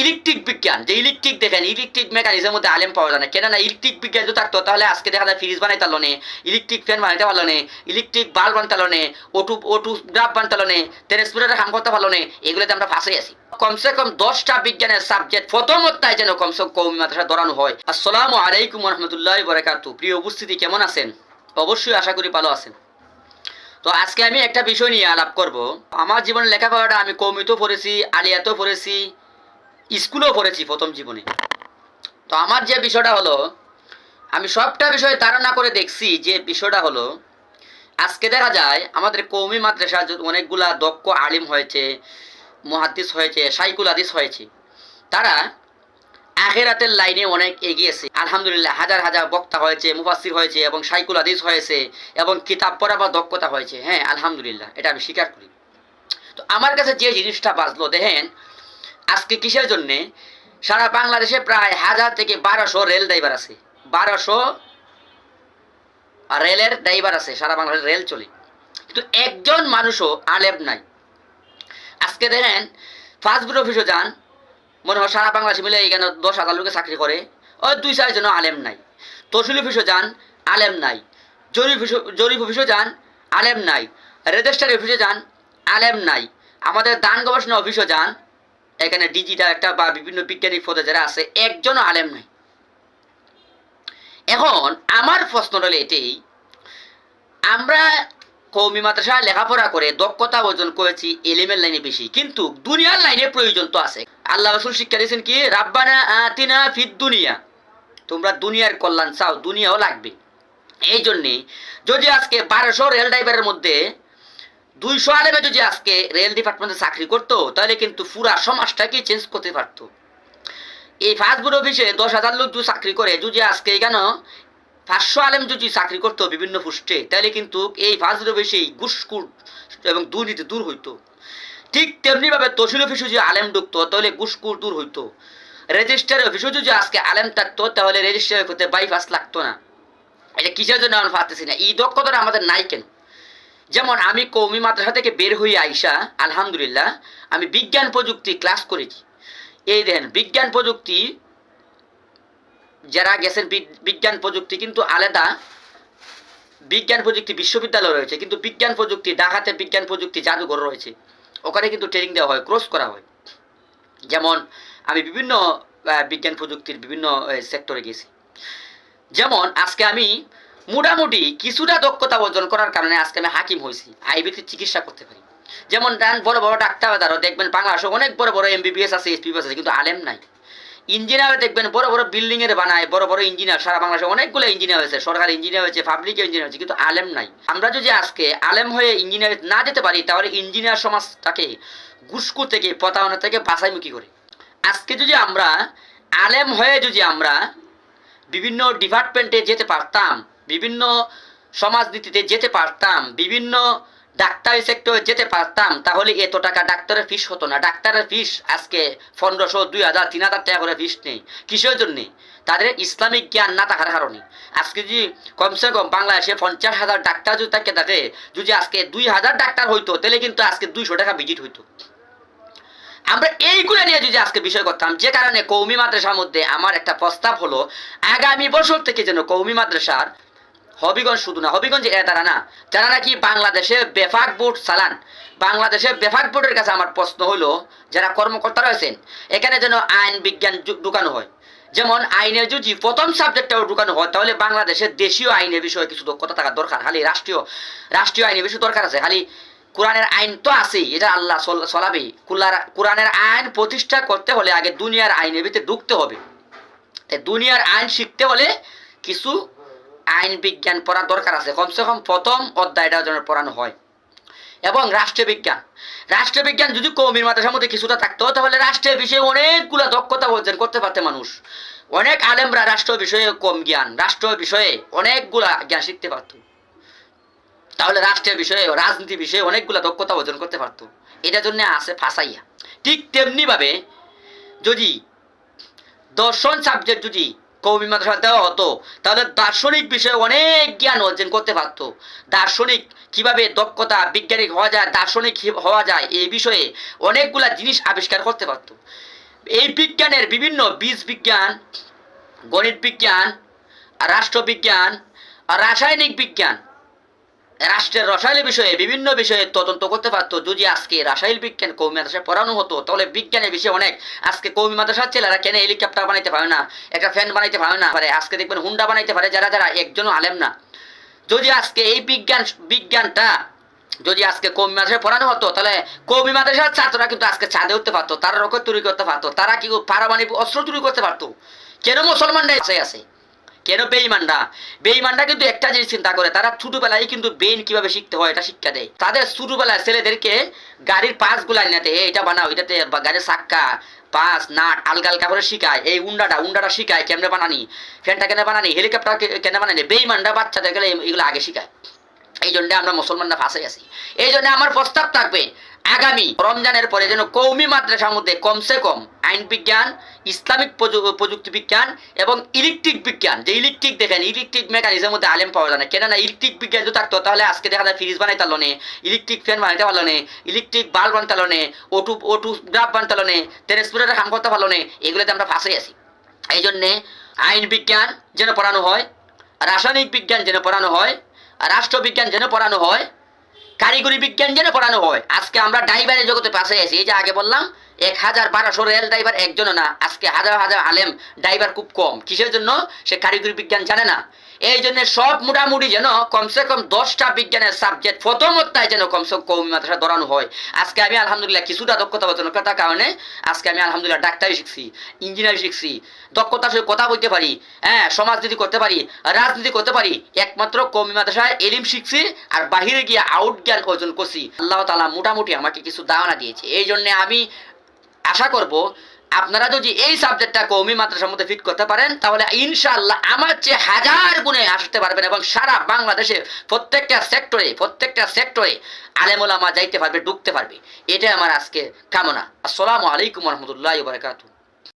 Electric বিজ্ঞান, যে electric দেখেন, ইলেকট্রিক মেকানিজমের মধ্যে আলেম পাওয়া যায় না। কেন না ইলেকট্রিক বিজ্ঞান যদি থাকতো, তাহলে আজকে দেখা যায় ফ্রিজ বানাইতে পারল নে, ইলেকট্রিক ফ্যান বানাইতে পারল নে, ইলেকট্রিক বাল্ব বানতে পারল নে ওটু ওটু গ্রাফ বানতে পারল নে ট্রান্সমিটার কাম করতে পারল নে, এগুলোতে আমরা ফাঁসে আছি। কমসে কম দশটা বিজ্ঞানের সাবজেক্ট প্রথম অধ্যায় যেন কমসে কম কৌমি মাদ্রাসা ধরানো হয়। আসসালামু আলাইকুম রহমতুল্লাহ বরাকাতু প্রিয় উপস্থিতি কেমন আছেন? অবশ্যই আশা করি ভালো আছেন। তো আজকে আমি একটা বিষয় নিয়ে আলাপ করব। আমার জীবনে লেখাপড়াটা আমি কৌমিতেও পড়েছি, আলিয়াতেও পড়েছি স্কুলেও পড়েছি প্রথম জীবনে। তো আমার যে বিষয়টা হলো, আমি সবটা বিষয়ে ধারণা করে দেখছি যে বিষয়টা হলো, আজকে দেখা যায় আমাদের কৌমি মাদ্রাসা অনেকগুলা দক্ষ আলিম হয়েছে, মহাদ্দিস হয়েছে, সাইকুল আদিস হয়েছে, তারা আখেরাতের লাইনে অনেক এগিয়েছে। আলহামদুলিল্লাহ, হাজার হাজার বক্তা হয়েছে মুফাসির হয়েছে এবং সাইকুল আদিস হয়েছে এবং কিতাব পড়া বা দক্ষতা হয়েছে। হ্যাঁ আলহামদুলিল্লাহ, এটা আমি স্বীকার করি। তো আমার কাছে যে জিনিসটা বাজলো দেখেন আজকে কিসের জন্যে? সারা বাংলাদেশে প্রায় হাজার থেকে বারোশো রেল ড্রাইভার আছে। বারোশো রেলের ড্রাইভার আছে, সারা বাংলাদেশে রেল চলে। কিন্তু একজন মানুষও আলেম নাই। আজকে দেখেন ফাস্টফুড অফিসও যান, মনে হয় সারা বাংলাদেশে মিলে এখানে দশ হাজার লোকে চাকরি করে। ওই দুই চারজন আলেম নাই। তহসিল অফিসও যান, আলেম নাই। জরিপ জরিপ অফিসও যান, আলেম নাই। রেজিস্ট্রার অফিসে যান, আলেম নাই। আমাদের দান গবেষণা অফিসও যান এখানে ডিজিটাল একটা বা বিভিন্ন বিজ্ঞানিক পদে যারা আছে, একজনও আলেম নাই। এখন আমার প্রশ্ন হলো এটাই আমরা কৌমি মাদ্রাসায় লেখাপড়া করে দক্ষতা অর্জন করেছি, এলিমের লাইনে বেশি, কিন্তু দুনিয়ার লাইনে প্রয়োজন তো আছে। আল্লাহ রসুল শিক্ষা দিয়েছেন কি, রাব্বানা আতিনা ফিদ দুনিয়া। তোমরা দুনিয়ার কল্যাণ চাও, দুনিয়াও লাগবে। এই জন্যে যদি আজকে বারোশো রেল ড্রাইভারের মধ্যে দুইশো আলেমে যদি আজকে রেল ডিপার্টমেন্টে চাকরি করতো, তাহলে কিন্তু পুরা সমাজটাকে চেঞ্জ করতে পারতো। এই ফাস্টফুড অফিসে দশ হাজার লোক যদি চাকরি করে, যদি আজকে এখানে পাঁচশো আলেম যদি চাকরি করতো বিভিন্ন পোস্টে, তাহলে কিন্তু এই ফাস্টফুড অফিসেই ঘুষকুট এবং দুর্নীতি দূর হইতো। ঠিক তেমনিভাবে তহসিল অফিসে যদি আলেম ঢুকতো, তাহলে ঘুষকুট দূর হইতো। রেজিস্টার অফিসে যদি আজকে আলেম থাকতো, তাহলে রেজিস্টার করতে বাইপাস লাগতো না। এটা কিসের জন্য আমরা পারতেছি না? এই দক্ষতাটা আমাদের নাই কেন? যেমন আমি কৌমি মাদ্রাসা থেকে বের হয়ে আইসা, আলহামদুলিল্লাহ, আমি বিজ্ঞান প্রযুক্তি ক্লাস করেছি। এই দেখেন, বিজ্ঞান প্রযুক্তি, যারা গেছেন বিজ্ঞান প্রযুক্তি কিন্তু আলাদা। বিজ্ঞান প্রযুক্তি বিশ্ববিদ্যালয় রয়েছে, কিন্তু বিজ্ঞান প্রযুক্তি ঢাকাতে বিজ্ঞান প্রযুক্তি জাদুঘর রয়েছে। ওখানে কিন্তু ট্রেনিং দেওয়া হয় ক্রস করা হয়। যেমন, আমি বিভিন্ন বিজ্ঞান প্রযুক্তির বিভিন্ন সেক্টরে গেছি। যেমন, আজকে আমি মোটামুটি কিছুটা দক্ষতা অর্জন করার কারণে আজকে আমি হাকিম হয়েছি, আইবিতে চিকিৎসা করতে পারি। যেমন ডান বড় বড় ডাক্তার ডাক্তারদারও দেখবেন বাংলাদেশে অনেক বড় বড় এমবিবিএস আছে এসপিবিএস আছে, কিন্তু আলেম নাই। ইঞ্জিনিয়ার দেখবেন বড় বড় বিল্ডিং এর বানায়, বড় বড় ইঞ্জিনিয়ার সারা বাংলাদেশে অনেকগুলো ইঞ্জিনিয়ার হয়েছে, সরকারি ইঞ্জিনিয়ার হয়েছে পাবলিক ইঞ্জিনিয়ার হয়েছে, কিন্তু আলেম নাই। আমরা যদি আজকে আলেম হয়ে ইঞ্জিনিয়ার না যেতে পারি, তাহলে ইঞ্জিনিয়ার সমাজটাকে ঘুষকু থেকে, প্রতারণা থেকে বাছাইমুখী করে। আজকে যদি আমরা আলেম হয়ে যদি আমরা বিভিন্ন ডিপার্টমেন্টে যেতে পারতাম বিভিন্ন সমাজনীতিতে যেতে পারতাম, বিভিন্ন ডাক্তারি সেক্টরে যেতে পারতাম, তাহলে এত টাকা ডাক্তারের ফিস হতো না। ডাক্তারের ফিস আজকে পনেরোশো, দুই হাজার, তিন হাজার টাকা করে ফিস নেই। কিসের জন্যে? তাদের ইসলামিক জ্ঞান না থাকার কারণে। আজকে যদি কমসে কম বাংলাদেশে পঞ্চাশ হাজার ডাক্তার যদি থাকে থাকে যদি আজকে দুই হাজার ডাক্তার হইতো, তাহলে কিন্তু আজকে দুইশো টাকা ভিজিট হইতো। আমরা এইগুলো নিয়ে যদি আজকে বিষয় করতাম, যে কারণে কৌমি মাদ্রাসার মধ্যে আমার একটা প্রস্তাব হলো, আগামী বছর থেকে যেন কৌমি মাদ্রাসার হবিগঞ্জ শুধু না, হবিগঞ্জ এ তারা না যারা নাকি বাংলাদেশে বেফাক বোর্ড চালান। বাংলাদেশের বেফাক বোর্ডের কাছে আমার প্রশ্ন হলো যারা কর্মকর্তা রয়েছেন, এখানে যেন আইন বিজ্ঞান ঢুকানো হয়। যেমন আইনের যদি প্রথম সাবজেক্টটাও ঢুকানো হয়, তাহলে বাংলাদেশের দেশীয় আইনের বিষয়ে কিছু দক্ষতা থাকা দরকার। খালি রাষ্ট্রীয় রাষ্ট্রীয় আইনের বিষয়ে দরকার আছে। খালি কোরআনের আইন তো আছেই, এটা আল্লাহ চল- চলাবেই কোরআনের আইন প্রতিষ্ঠা করতে হলে আগে দুনিয়ার আইনের ভিতরে ঢুকতে হবে। দুনিয়ার আইন শিখতে হলে কিছু আইন বিজ্ঞান পড়ার দরকার আছে। কমসে কম প্রথম অধ্যায়টা যেন পড়ানো হয়। এবং রাষ্ট্রবিজ্ঞান। রাষ্ট্রবিজ্ঞান যদি কৌমির মাদ্রাসার মধ্যে কিছুটা থাকতো, তাহলে রাষ্ট্রের বিষয়ে অনেকগুলো দক্ষতা অর্জন করতে পারতে মানুষ। অনেক আলেমরা রাষ্ট্র বিষয়ে কম জ্ঞান, রাষ্ট্র বিষয়ে অনেকগুলা জ্ঞান শিখতে পারতো। তাহলে রাষ্ট্রের বিষয়ে, রাজনীতি বিষয়ে অনেকগুলো দক্ষতা অর্জন করতে পারতো। এটার জন্য আছে ফাঁসাইয়া। ঠিক তেমনিভাবে যদি দর্শন সাবজেক্ট যদি কৌমি মাদ্রাসা দেওয়া হতো। তাহলে দার্শনিক বিষয়ে অনেক জ্ঞান অর্জন করতে পারতো। দার্শনিক কীভাবে দক্ষতা, বিজ্ঞানিক হওয়া যায়, দার্শনিক হওয়া যায়, এই বিষয়ে অনেকগুলা জিনিস আবিষ্কার করতে পারতো। এই বিজ্ঞানের বিভিন্ন বীজ বিজ্ঞান, গণিত বিজ্ঞান, রাষ্ট্রবিজ্ঞান, রাসায়নিক বিজ্ঞান রাষ্ট্রের রসায়ন বিষয়ে বিভিন্ন বিষয়ে তদন্ত করতে পারতো। যদি আজকে রাসায়নিক বিজ্ঞান কৌমি মাদ্রাসায় পড়ানো হতো, তাহলে বিজ্ঞানের বিষয়ে অনেক আজকে কৌমি মাদ্রাসার ছেলেরা কেন হেলিকপ্টার বানাইতে পারে না? একটা ফ্যান বানাইতে পারে না? পারে আজকে দেখবেন হুন্ডা বানাইতে পারে, যারা যারা একজনও আলেম না। যদি আজকে এই বিজ্ঞান, বিজ্ঞানটা যদি আজকে কৌমি মাদ্রাসায় পড়ানো হতো, তাহলে কৌমি মাদ্রাসার ছাত্ররা কিন্তু আজকে চাঁদে উঠতে পারতো, তারা রকেট তৈরি করতে পারতো, তারা কি পারমাণবিক অস্ত্র তৈরি করতে পারতো? কেন মুসলমানরা আছে আছে? কেন বেইমানরা বেইমানরা কিন্তু একটা জিনিস চিন্তা করে, তারা ছোটবেলায় কিন্তু বেইন কীভাবে শিখতে হয় এটা শিক্ষা দেয়। তাদের ছোটবেলায় ছেলেদেরকে গাড়ির পাঁচগুলা নিতে এটা বানাও, এটাতে গাড়ির চাক্কা পাঁচ নাট আলগা আলগা করে শিখায় এই উন্ডাটা উন্ডাটা শিখায় কেমনে বানানি? ফ্যানটা কেন বানানি? হেলিকপ্টার কেন বানানি? বেইমানরা বাচ্চাদের গেলে এগুলো আগে শিখায়। এই জন্য আমরা মুসলমানরা ফাঁসে আছি। এই জন্য আমার প্রস্তাব থাকবে, আগামী রমজানের পরে যেন কৌমি মাদ্রাসার মধ্যে কমসে কম আইন বিজ্ঞান, ইসলামিক প্রযু- প্রযুক্তি বিজ্ঞান এবং ইলেকট্রিক বিজ্ঞান, যে ইলেকট্রিক দেখেন, ইলেকট্রিক মেকানিজমের মধ্যে আলেম পাওয়া যায় না। কেননা ইলেকট্রিক বিজ্ঞান যদি থাকতো, তাহলে আজকে দেখা যায় ফ্রিজ বানাইতে পারল ইলেকট্রিক ফ্যান বানাইতে পারল নে, ইলেকট্রিক বাল্ব বানাতে পারল নে ওটু ওটু গ্রাফ বানাতে পারল নে ট্রান্সমিটার কাম করতে পারল নে, এগুলোতে আমরা ফাঁসে আছি। এই জন্যে আইন বিজ্ঞান যেন পড়ানো হয়, রাসায়নিক বিজ্ঞান যেন পড়ানো হয় রাষ্ট্রবিজ্ঞান যেন পড়ানো হয়, কারিগরি বিজ্ঞান যেন পড়ানো হয়। আজকে আমরা ড্রাইভারের জগতে পাশে আছি, এই যে আগে বললাম এক হাজার বারোশো রেল ড্রাইভার একজনও না। আজকে হাজার হাজার আলেম ড্রাইভার খুব কম। কিসের জন্য? সে কারিগরি বিজ্ঞান জানে না। এই জন্য সব মোটামুটি যেন কমসে কম দশটা বিজ্ঞানের সাবজেক্ট প্রথম অধ্যায় যেন কমসে কম কৌমি মাদ্রাসা ধরানো হয়। আজকে আমি আলহামদুলিল্লাহ কিছুটা দক্ষতা অর্জনতার কারণে আজকে আমি আলহামদুলিল্লাহ ডাক্তারি শিখছি ইঞ্জিনিয়ারিং শিখছি। দক্ষতার সাথে কথা বলতে পারি হ্যাঁ সমাজ সমাজনীতি করতে পারি, রাজনীতি করতে পারি। একমাত্র কৌমি মাদ্রাসায় এলিম শিখছি আর বাহিরে গিয়ে আউট জ্ঞান অর্জন করছি। আল্লাহ তালা মোটামুটি আমাকে কিছু দাওনা দিয়েছে। এই জন্য আমি আশা করব আপনারা যদি এই সাবজেক্টটা কৌমি মাদ্রাসার মধ্যে ফিট করতে পারেন, তাহলে ইনশাআল্লাহ আমার চেয়ে হাজার গুণে আসতে পারবেন এবং সারা বাংলাদেশে প্রত্যেকটা সেক্টরে প্রত্যেকটা সেক্টরে আলেমুলামা যাইতে পারবে, ঢুকতে পারবে। এটাই আমার আজকে কামনা। আসসালামু আলাইকুম রহমতুল্লাহ বারকাতু